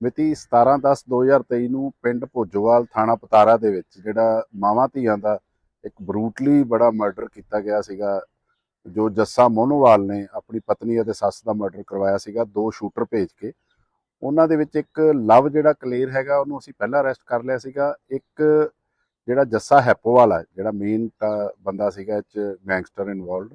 ਮਿਤੀ 17/10/2023 ਨੂੰ ਪਿੰਡ ਭੋਜੋਵਾਲ ਥਾਣਾ ਪਤਾਰਾ ਦੇ ਵਿੱਚ ਜਿਹੜਾ ਮਾਵਾਂ ਧੀਆਂ ਦਾ ਇੱਕ ਬਰੂਟਲੀ ਬੜਾ ਮਰਡਰ ਕੀਤਾ ਗਿਆ ਸੀਗਾ, ਜੋ ਜੱਸਾ ਮੋਨੋਵਾਲ ਨੇ ਆਪਣੀ ਪਤਨੀ ਅਤੇ ਸੱਸ ਦਾ ਮਰਡਰ ਕਰਵਾਇਆ ਸੀਗਾ, ਦੋ ਸ਼ੂਟਰ ਭੇਜ ਕੇ। ਉਹਨਾਂ ਦੇ ਵਿੱਚ ਇੱਕ ਲਵ ਜਿਹੜਾ ਕਲੀਅਰ ਹੈਗਾ, ਉਹਨੂੰ ਅਸੀਂ ਪਹਿਲਾਂ ਅਰੈਸਟ ਕਰ ਲਿਆ ਸੀਗਾ। ਇੱਕ ਜਿਹੜਾ ਜੱਸਾ ਹੈਪੋਵਾਲ ਹੈ ਜਿਹੜਾ ਮੇਨ ਬੰਦਾ ਸੀਗਾ, ਇਹ ਚ ਗੈਂਗਸਟਰ ਇਨਵੋਲਡ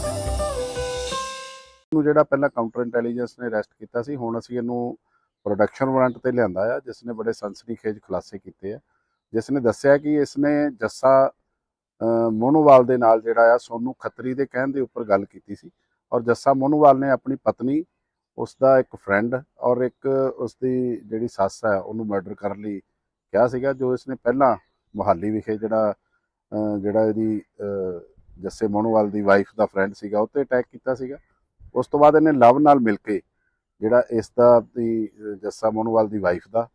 ਨੂੰ ਜਿਹੜਾ ਪਹਿਲਾਂ ਕਾਊਂਟਰ ਇੰਟੈਲੀਜੈਂਸ ਨੇ ਅਰੈਸਟ ਕੀਤਾ ਸੀ, ਹੁਣ ਅਸੀਂ ਇਹਨੂੰ ਪ੍ਰੋਡਕਸ਼ਨ ਵਾਰੰਟ ਤੇ ਲਿਆਂਦਾ ਆ ਜਿਸ ਨੇ ਬੜੇ ਸਨਸਨੀਖੇਜ ਖੁਲਾਸੇ ਕੀਤੇ ਆ। ਜਿਸ ਨੇ ਦੱਸਿਆ ਕਿ ਇਸ ਨੇ ਜੱਸਾ ਮੋਨੋਵਾਲ ਦੇ ਨਾਲ ਜਿਹੜਾ ਆ, ਸੋਨੂ ਖੱਤਰੀ ਦੇ ਕਹਿਣ ਦੇ ਉੱਪਰ ਗੱਲ ਕੀਤੀ ਸੀ। ਔਰ ਜੱਸਾ ਮੋਨੋਵਾਲ ਨੇ ਆਪਣੀ ਪਤਨੀ ਉਸ ਦਾ ਇੱਕ ਫਰੈਂਡ ਔਰ ਇੱਕ ਉਸ ਦੀ ਜਿਹੜੀ ਸੱਸ ਹੈ ਉਹਨੂੰ ਮਰਡਰ ਕਰਨ ਲਈ ਕਿਹਾ ਸੀਗਾ, ਜੋ ਇਸ ਨੇ ਪਹਿਲਾਂ ਮੁਹਾਲੀ ਵਿਖੇ ਜਿਹੜਾ ਜਿਹੜਾ ਇਹਦੀ ਜੱਸੇ ਮੋਨੋਵਾਲ ਦੀ ਵਾਈਫ ਦਾ ਫਰੈਂਡ ਸੀਗਾ, ਉਹ ਤੇ ਅਟੈਕ ਕੀਤਾ ਸੀਗਾ। ਉਸ ਤੋਂ ਬਾਅਦ ਇਹਨੇ ਲਵ ਨਾਲ ਮਿਲ ਕੇ ਜਿਹੜਾ ਇਸ ਦਾ ਦੀ ਜੱਸਾ ਮੋਨੋਵਾਲ ਦੀ ਵਾਈਫ ਦਾ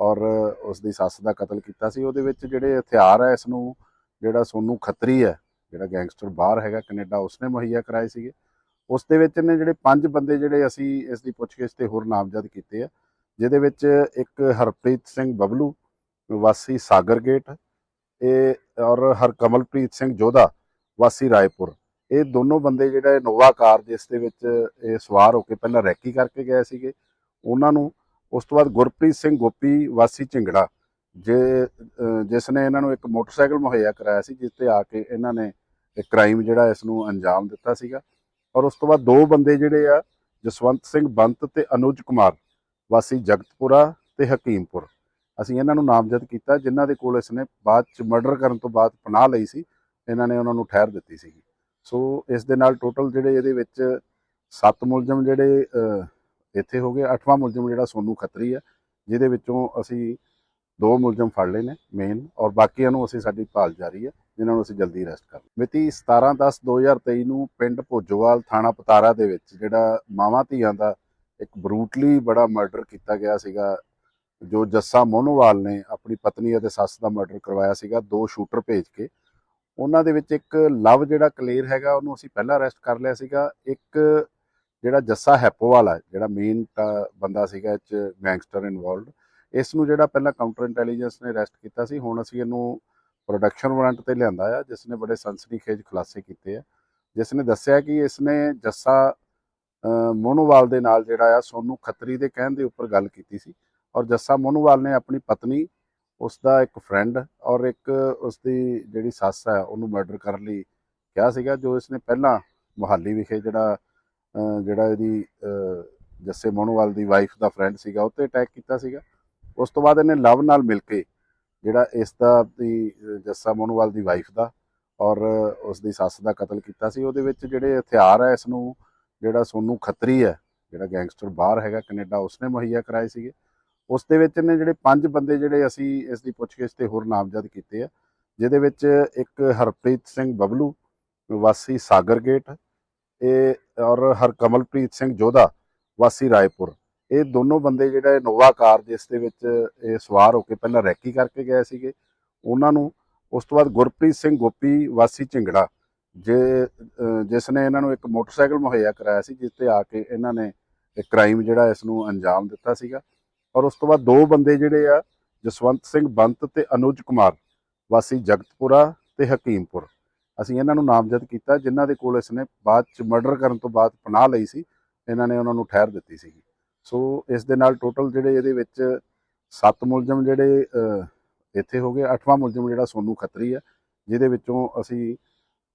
ਔਰ ਉਸ ਦੀ ਸੱਸ ਦਾ ਕਤਲ ਕੀਤਾ ਸੀ, ਉਹਦੇ ਵਿੱਚ ਜਿਹੜੇ ਹਥਿਆਰ ਹੈ ਇਸ ਨੂੰ, ਜਿਹੜਾ ਸੋਨੂ ਖੱਤਰੀ ਹੈ, ਜਿਹੜਾ ਗੈਂਗਸਟਰ ਬਾਹਰ ਹੈਗਾ, ਕੈਨੇਡਾ ਉਸਨੇ ਮੁਹੱਈਆ ਕਰਾਏ ਸੀਗੇ। ਉਸ ਦੇ ਵਿੱਚ ਨੇ ਜਿਹੜੇ ਪੰਜ ਬੰਦੇ ਜਿਹੜੇ ਅਸੀਂ ਇਸ ਦੀ ਪੁੱਛਗਿੱਛ ਤੇ ਹੋਰ ਨਾਮਜ਼ਦ ਕੀਤੇ ਆ, ਜਿਹਦੇ ਵਿੱਚ ਇੱਕ ਹਰਪ੍ਰੀਤ ਸਿੰਘ ਬਬਲੂ, ਵਾਸੀ ਸਾਗਰ ਗੇਟ, ਇਹ ਔਰ ਹਰਕਮਲਪ੍ਰੀਤ ਸਿੰਘ ਜੋਧਾ, ਵਾਸੀ ਰਾਏਪੁਰ। ਇਹ ਦੋਨੋਂ ਬੰਦੇ ਜਿਹੜਾ ਇਨੋਵਾ ਕਾਰ ਜਿਸ ਦੇ ਵਿੱਚ, ਇਹ ਸਵਾਰ ਹੋ ਕੇ ਪਹਿਲਾਂ ਰੈਕੀ ਕਰਕੇ ਗਏ ਸੀਗੇ। ਉਹਨਾਂ ਨੂੰ ਉਸ ਤੋਂ ਬਾਅਦ ਗੁਰਪ੍ਰੀਤ ਸਿੰਘ ਗੋਪੀ, ਵਾਸੀ ਝਿੰਗੜਾ, ਜੇ ਜਿਸ ਨੇ ਇਹਨਾਂ ਨੂੰ ਇੱਕ ਮੋਟਰਸਾਈਕਲ ਮੁਹੱਈਆ ਕਰਾਇਆ ਸੀ, ਜਿਸ ਤੇ ਆ ਕੇ ਇਹਨਾਂ ਨੇ ਇੱਕ ਕ੍ਰਾਈਮ ਜਿਹੜਾ ਇਸ ਨੂੰ ਅੰਜਾਮ ਦਿੱਤਾ ਸੀਗਾ। ਔਰ ਉਸ ਤੋਂ ਬਾਅਦ ਦੋ ਬੰਦੇ ਜਿਹੜੇ ਆ, ਜਸਵੰਤ ਸਿੰਘ ਬੰਤ ਤੇ ਅਨੁਜ ਕੁਮਾਰ, ਵਾਸੀ ਜਗਤਪੁਰਾ ਤੇ ਹਕੀਮਪੁਰ। ਅਸੀਂ ਇਹਨਾਂ ਨੂੰ ਨਾਮਜ਼ਦ ਕੀਤਾ, ਜਿਨ੍ਹਾਂ ਦੇ ਕੋਲ ਇਸ ਨੇ ਬਾਅਦ ਚ ਮਰਡਰ ਕਰਨ ਤੋਂ ਬਾਅਦ ਪਨਾਹ ਲਈ ਸੀ, ਇਹਨਾਂ ਨੇ ਉਹਨਾਂ ਨੂੰ ਠਹਿਰ ਦਿੱਤੀ ਸੀਗੀ। ਸੋ ਇਸ ਦੇ ਨਾਲ ਟੋਟਲ ਜਿਹੜੇ ਇਹਦੇ ਵਿੱਚ ਸੱਤ ਮੁਲਜ਼ਮ ਜਿਹੜੇ ਇੱਥੇ ਹੋ ਗਏ, ਅੱਠਵਾਂ ਮੁਲਜ਼ਮ ਜਿਹੜਾ ਸੋਨੂ ਖੱਤਰੀ ਆ, ਜਿਹਦੇ ਵਿੱਚੋਂ ਅਸੀਂ ਦੋ ਮੁਲਜ਼ਮ ਫੜ ਲਏ ਨੇ ਮੇਨ ਔਰ ਬਾਕੀਆਂ ਨੂੰ ਅਸੀਂ ਸਾਡੀ ਭਾਲ ਜਾਰੀ ਹੈ ਜਿਨ੍ਹਾਂ ਨੂੰ ਅਸੀਂ ਜਲਦੀ ਅਰੈਸਟ ਕਰ ਮਿਤੀ 17/10/2023 ਨੂੰ ਪਿੰਡ ਭੋਜੋਵਾਲ ਥਾਣਾ ਪਤਾਰਾ ਦੇ ਵਿੱਚ ਜਿਹੜਾ ਮਾਵਾਂ ਧੀਆਂ ਦਾ ਇੱਕ ਬਰੂਟਲੀ ਬੜਾ ਮਰਡਰ ਕੀਤਾ ਗਿਆ ਸੀਗਾ, ਜੋ ਜੱਸਾ ਮੋਨੋਵਾਲ ਨੇ ਆਪਣੀ ਪਤਨੀ ਅਤੇ ਸੱਸ ਦਾ ਮਰਡਰ ਕਰਵਾਇਆ ਸੀਗਾ, ਦੋ ਸ਼ੂਟਰ ਭੇਜ ਕੇ ਉਹਨਾਂ ਦੇ ਵਿੱਚ ਇੱਕ ਲਵ ਜਿਹੜਾ ਕਲੀਅਰ ਹੈਗਾ, ਉਹਨੂੰ ਅਸੀਂ ਪਹਿਲਾਂ ਅਰੈਸਟ ਕਰ ਲਿਆ ਸੀਗਾ। ਇੱਕ ਜਿਹੜਾ ਜੱਸਾ ਹੈਪੋਵਾਲ ਹੈ ਜਿਹੜਾ ਮੇਨ ਬੰਦਾ ਸੀਗਾ ਇਹ ਚ ਗੈਂਗਸਟਰ ਇਨਵੋਲਡ ਇਸ ਨੂੰ ਜਿਹੜਾ ਪਹਿਲਾਂ ਕਾਊਂਟਰ ਇੰਟੈਲੀਜੈਂਸ ਨੇ ਅਰੈਸਟ ਕੀਤਾ ਸੀ, ਹੁਣ ਅਸੀਂ ਇਹਨੂੰ ਪ੍ਰੋਡਕਸ਼ਨ ਵਾਰੰਟ ਤੇ ਲਿਆਂਦਾ ਆ, ਜਿਸ ਨੇ ਬੜੇ ਸਨਸਨੀਖੇਜ ਖੁਲਾਸੇ ਕੀਤੇ ਆ। ਜਿਸ ਨੇ ਦੱਸਿਆ ਕਿ ਇਸ ਨੇ ਜੱਸਾ ਮੋਨੋਵਾਲ ਦੇ ਨਾਲ ਜਿਹੜਾ ਆ, ਸੋਨੂ ਖੱਤਰੀ ਦੇ ਕਹਿਣ ਦੇ ਉੱਪਰ ਗੱਲ ਕੀਤੀ ਸੀ। ਔਰ ਜੱਸਾ ਮੋਨੋਵਾਲ ਨੇ ਆਪਣੀ ਪਤਨੀ ਉਸ ਦਾ ਇੱਕ ਫਰੈਂਡ ਔਰ ਇੱਕ ਉਸ ਦੀ ਜਿਹੜੀ ਸੱਸ ਹੈ, ਉਹਨੂੰ ਮਰਡਰ ਕਰਨ ਲਈ ਕਿਹਾ ਸੀਗਾ, ਜੋ ਇਸਨੇ ਪਹਿਲਾਂ ਮੁਹਾਲੀ ਵਿਖੇ ਜਿਹੜਾ ਜਿਹੜਾ ਇਹਦੀ ਜੱਸੇ ਮੋਨੋਵਾਲ ਦੀ ਵਾਈਫ ਦਾ ਫਰੈਂਡ ਸੀਗਾ, ਉਹ ਤੇ ਅਟੈਕ ਕੀਤਾ ਸੀਗਾ। ਉਸ ਤੋਂ ਬਾਅਦ ਇਹਨੇ ਲਵ ਨਾਲ ਮਿਲ ਕੇ ਜਿਹੜਾ ਇਸ ਦਾ ਦੀ ਜੱਸਾ ਮੋਨੋਵਾਲ ਦੀ ਵਾਈਫ ਦਾ ਔਰ ਉਸ ਦੀ ਸੱਸ ਦਾ ਕਤਲ ਕੀਤਾ ਸੀ। ਉਹਦੇ ਵਿੱਚ ਜਿਹੜੇ ਹਥਿਆਰ ਹੈ ਇਸ ਨੂੰ ਜਿਹੜਾ ਸੋਨੂ ਖੱਤਰੀ ਹੈ, ਜਿਹੜਾ ਗੈਂਗਸਟਰ ਬਾਹਰ ਹੈਗਾ ਕੈਨੇਡਾ, ਉਸਨੇ ਮੁਹੱਈਆ ਕਰਾਏ ਸੀਗੇ। ਉਸ ਦੇ ਵਿੱਚ ਨੇ ਜਿਹੜੇ ਪੰਜ ਬੰਦੇ ਜਿਹੜੇ ਅਸੀਂ ਇਸ ਦੀ ਪੁੱਛਗਿੱਛ ਤੇ ਹੋਰ ਨਾਮਜ਼ਦ ਕੀਤੇ ਆ, ਜਿਹਦੇ ਵਿੱਚ ਇੱਕ ਹਰਪ੍ਰੀਤ ਸਿੰਘ ਬਬਲੂ, ਵਾਸੀ ਸਾਗਰ ਗੇਟ, ਇਹ ਔਰ ਹਰਕਮਲਪ੍ਰੀਤ ਸਿੰਘ ਜੋਧਾ, ਵਾਸੀ ਰਾਏਪੁਰ। ਇਹ ਦੋਨੋਂ ਬੰਦੇ ਜਿਹੜਾ ਇਨੋਵਾ ਕਾਰ ਜਿਸ ਦੇ ਵਿੱਚ ਇਹ ਸਵਾਰ ਹੋ ਕੇ ਪਹਿਲਾਂ ਰੈਕੀ ਕਰਕੇ ਗਏ ਸੀਗੇ। ਉਹਨਾਂ ਨੂੰ ਉਸ ਤੋਂ ਬਾਅਦ ਗੁਰਪ੍ਰੀਤ ਸਿੰਘ ਗੋਪੀ, ਵਾਸੀ ਝਿੰਗੜਾ, ਜੇ ਜਿਸ ਨੇ ਇਹਨਾਂ ਨੂੰ ਇੱਕ ਮੋਟਰਸਾਈਕਲ ਮੁਹੱਈਆ ਕਰਾਇਆ ਸੀ, ਜਿਸ ਤੇ ਆ ਕੇ ਇਹਨਾਂ ਨੇ ਇੱਕ ਕ੍ਰਾਈਮ ਜਿਹੜਾ ਇਸ ਨੂੰ ਅੰਜਾਮ ਦਿੱਤਾ ਸੀਗਾ। ਔਰ ਉਸ ਤੋਂ ਬਾਅਦ ਦੋ ਬੰਦੇ ਜਿਹੜੇ ਆ, ਜਸਵੰਤ ਸਿੰਘ ਬੰਤ ਤੇ ਅਨੁਜ ਕੁਮਾਰ, ਵਾਸੀ ਜਗਤਪੁਰਾ ਤੇ ਹਕੀਮਪੁਰ। ਅਸੀਂ ਇਹਨਾਂ ਨੂੰ ਨਾਮਜ਼ਦ ਕੀਤਾ, ਜਿਨ੍ਹਾਂ ਦੇ ਕੋਲ ਇਸ ਨੇ ਬਾਅਦ ਚ ਮਰਡਰ ਕਰਨ ਤੋਂ ਬਾਅਦ ਪਨਾਹ ਲਈ ਸੀ, ਇਹਨਾਂ ਨੇ ਉਹਨਾਂ ਨੂੰ ਠਹਿਰ ਦਿੱਤੀ ਸੀਗੀ। ਸੋ ਇਸ ਦੇ ਨਾਲ ਟੋਟਲ ਜਿਹੜੇ ਇਹਦੇ ਵਿੱਚ ਸੱਤ ਮੁਲਜ਼ਮ ਜਿਹੜੇ ਇੱਥੇ ਹੋ ਗਏ, ਅੱਠਵਾਂ ਮੁਲਜ਼ਮ ਜਿਹੜਾ ਸੋਨੂ ਖੱਤਰੀ ਆ, ਜਿਹਦੇ ਵਿੱਚੋਂ ਅਸੀਂ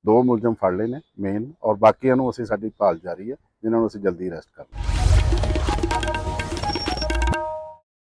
ਦੋ ਮੁਲਜ਼ਮ ਫੜ ਲਏ ਨੇ ਮੇਨ ਔਰ ਬਾਕੀਆਂ ਨੂੰ ਅਸੀਂ ਸਾਡੀ ਭਾਲ ਜਾਰੀ ਹੈ ਜਿਨ੍ਹਾਂ ਨੂੰ ਅਸੀਂ ਜਲਦੀ ਅਰੈਸਟ ਕਰ ਲਵਾਂਗੇ।